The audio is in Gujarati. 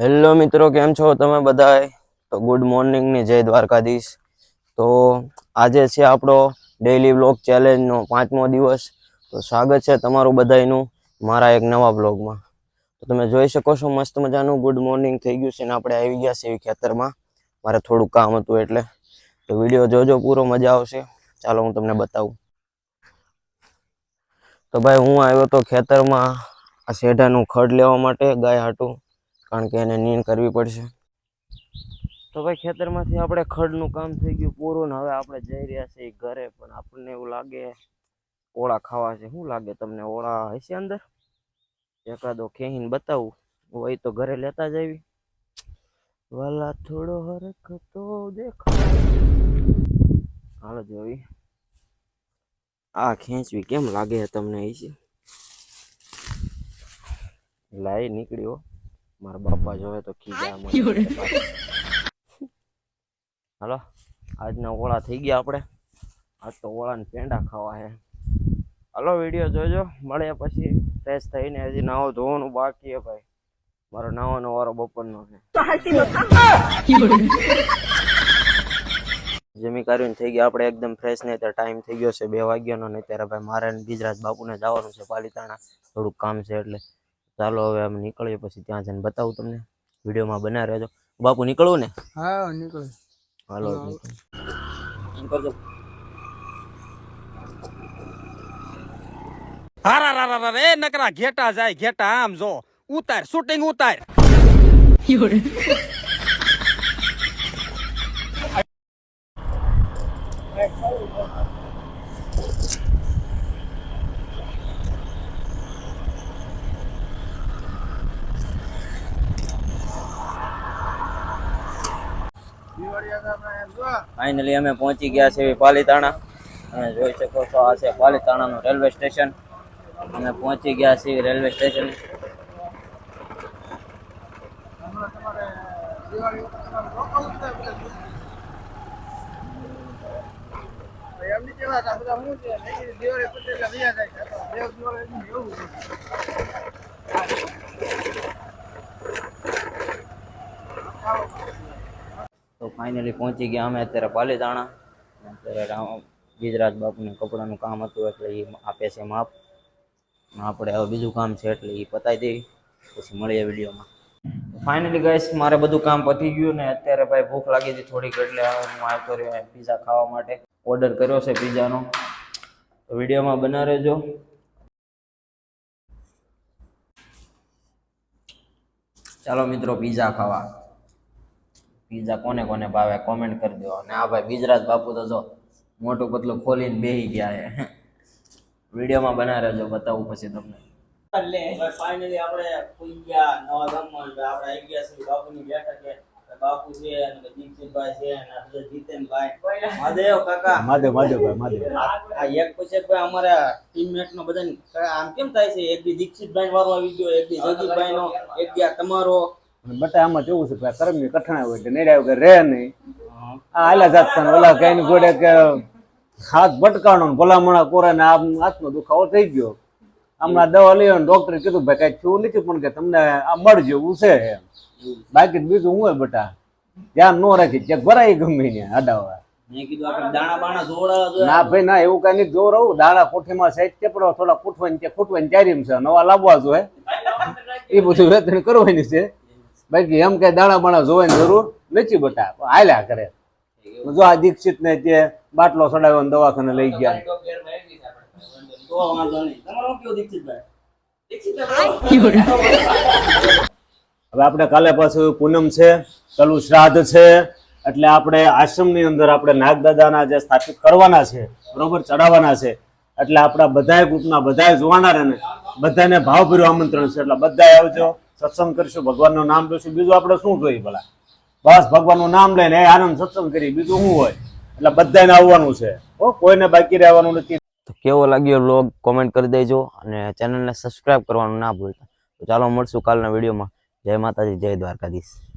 હેલો મિત્રો, કેમ છો તમે બધાય? તો ગુડ મોર્નિંગ ને જય દ્વારકાધીશ. તો આજે છે આપણો ડેઈલી વ્લોગ ચેલેન્જનો પાંચમો દિવસ. તો સ્વાગત છે તમારું બધાયનું મારા એક નવા બ્લોગમાં તો તમે જોઈ શકો છો મસ્ત મજાનું ગુડ મોર્નિંગ થઈ ગયું છે ને આપણે આવી ગયા છે ખેતરમાં. મારે થોડું કામ હતું એટલે. તો વીડિયો જોજો, પૂરો મજા આવશે. ચાલો હું તમને બતાવું. તો ભાઈ હું આવ્યો તો ખેતરમાં આ શેઢાનું ખડ લેવા માટે, ગાય હાટું. કારણ કે એને નીંદ કરવી પડશે. તો ભાઈ ખેતરમાંથી આપણે ખડનું કામ થઈ ગયું પૂરું ને હવે આપણે જઈ રહ્યા છીએ ઘરે, પણ આપણને એવું લાગે ઓળા ખાવા છે. શું લાગે તમને ઓળા હશે અંદર? એકાદો ખેહીને બતાવું. હોય તો ઘરે લેતા જ આવી. વાલા થોડો હરખ તો દેખાય. હાલો જોવી આ ખેંચવી કેમ લાગે તમને એ છે લાઈ નીકળ્યો. મારા બાપા જોવે તો ખીજા હાલો આજના ઓળા થઈ ગયા આપણે. આજ તો ઓળાને પેંડા ખાવા હે. હાલો વીડિયો જોજો. મળે પછી. ફ્રેશ થઈને હજી નાવો ધોવાનું બાકી હે ભાઈ. મારો નાવાનો વારો બપોરનો છે. જમી કરીને થઈ ગયા. આપણે એકદમ ફ્રેશ નહીં ત્યારે ટાઈમ થઈ ગયો છે. બે વાગ્યાનો નહીં ત્યારે ભાઈ મારે ગીજરાજ બીજરાજ બાપુને જવાનું છે પાલીતાણા. થોડુંક કામ છે એટલે. ચાલો હવે અમે નીકળીએ પછી ત્યાં જઈને બતાવું તમને. વિડીયોમાં બના રહેજો. બાપુ નીકળવું ને? હા નીકળે. હાલો નીકળજો હારા રા રા રે નકરા ઘેટા જાય ઘેટા આમ જો. ઉતાર શૂટિંગ ઉતાર. ફાઇનલી અમે પહોંચી ગયા છે પાલીતાણા અને જોઈ શકો છો આ છે પાલીતાણાનું રેલવે સ્ટેશન અમે પહોંચી ગયા છીએ રેલવે સ્ટેશન દિવાળી પટેલ. તો દેવ દિવાળી એવું તો ફાઇનલી પહોંચી ગયા અમે અત્યારે પાલીતાણા. અત્યારે રામ ગિજરાજ બાપુને કપડાનું કામ હતું એટલે એ આપે છે માપ. આપણે હવે બીજું કામ છે એટલે એ પતાવી દેવી. પછી મળીએ વિડીયોમાં. ફાઇનલી ગાઈસ મારે બધું કામ પતી ગયું ને અત્યારે ભાઈ ભૂખ લાગી હતી થોડીક એટલે હું આવતો રહ્યો પીઝા ખાવા માટે. ઓર્ડર કર્યો છે પીઝાનો વિડીયોમાં બના રહેજો. ચાલો મિત્રો પીઝા ખાવા. પીઝા કોને કોને ભાવે કોમેન્ટ કરી દો અને આ ભાઈ બીજરાજ બાપુ તો જો મોટું પતલું ખોલીને બેહી ગયા છે. વિડીયોમાં બના રહેજો બતાવું પછી તમને. ફાઇનલી આપણે ખુઈ ગયા નવા ગામમાં આપણે આવી ગયા છીએ બાપુની બેઠકે. બાપુ છે અને દીપસિંહભાઈ છે અને આ બધા જીતેનભાઈ મહાદેવ કાકા. માધવ આ એક પછી ભાઈ અમારા ટીમમેટ નો બધા આમ કેમ થાય છે? એક બી દીક્ષિતભાઈ વાળો આવી ગયો એક દી જગદીશભાઈ નો એક આ તમારો. બટા આમાં જોવું છે કે કરમની કઠણાઈ હોય એટલે નિરાય વગર રહે નહીં. આ આલા જાત ઓલા કઈ ગોડે કે હાથ ભટકાણો ને ભલામણા કોરે ને આમ હાથનો દુખાવો થઈ ગયો. હમણાં દવા લઈ ને ડોક્ટરે કીધું ભાઈ કઈ થયું નથી પણ કે તમને આ મળ જેવું છે એમ. બાકી બીજું હું હોય બટા? ધ્યાન ન રાખી ચેક ભરાય ગમે ને જોઈએ. ના ભાઈ ના એવું કઈ નહીં જોર રહું દાણા કોઠીમાં સાઈડ ચેપડો થોડા કૂટવાની ત્યાં કૂટવાની ચારીમ છે નવા લાવવા જોઈએ. એ બધું વેતન કરવાની છે. બાકી એમ કઈ દાણા બાણા જોવાની જરૂર નથી બટા. હાલ્યા કરે. જો આ દીક્ષિત ને તે બાટલો ચડાવ્યો દવાખાને લઈ ગયા. હવે આપણે કાલે પાછું પૂનમ છે પેલું શ્રાદ્ધ છે, એટલે આપણે આશ્રમની અંદર આપણે નાગદાદાના જે સ્થાપિત કરવાના છે, બરોબર, ચડાવવાના છે, એટલે આપણા બધાય ગ્રુપના બધાય જોવાના રહે બધાને ભાવભર્યું આમંત્રણ છે, એટલે બધાય આવજો. સત્સંગ કરીશું, ભગવાનનું નામ લઈશું બીજું આપણે શું જોઈએ ભલા? બસ ભગવાનનું નામ લઈને એ આનંદ સત્સંગ કરી બીજું શું હોય? એટલે બધાને આવવાનું છે. હો, કોઈને બાકી રહેવાનું નથી. કેવો લાગ્યો લોગ કોમેન્ટ કરી દેજો અને ચેનલને સબસ્ક્રાઇબ કરવાનું ના ભૂલતા. તો ચાલો મળશું કાલના વિડીયોમાં જય માતાજી, જય દ્વારકાધીશ.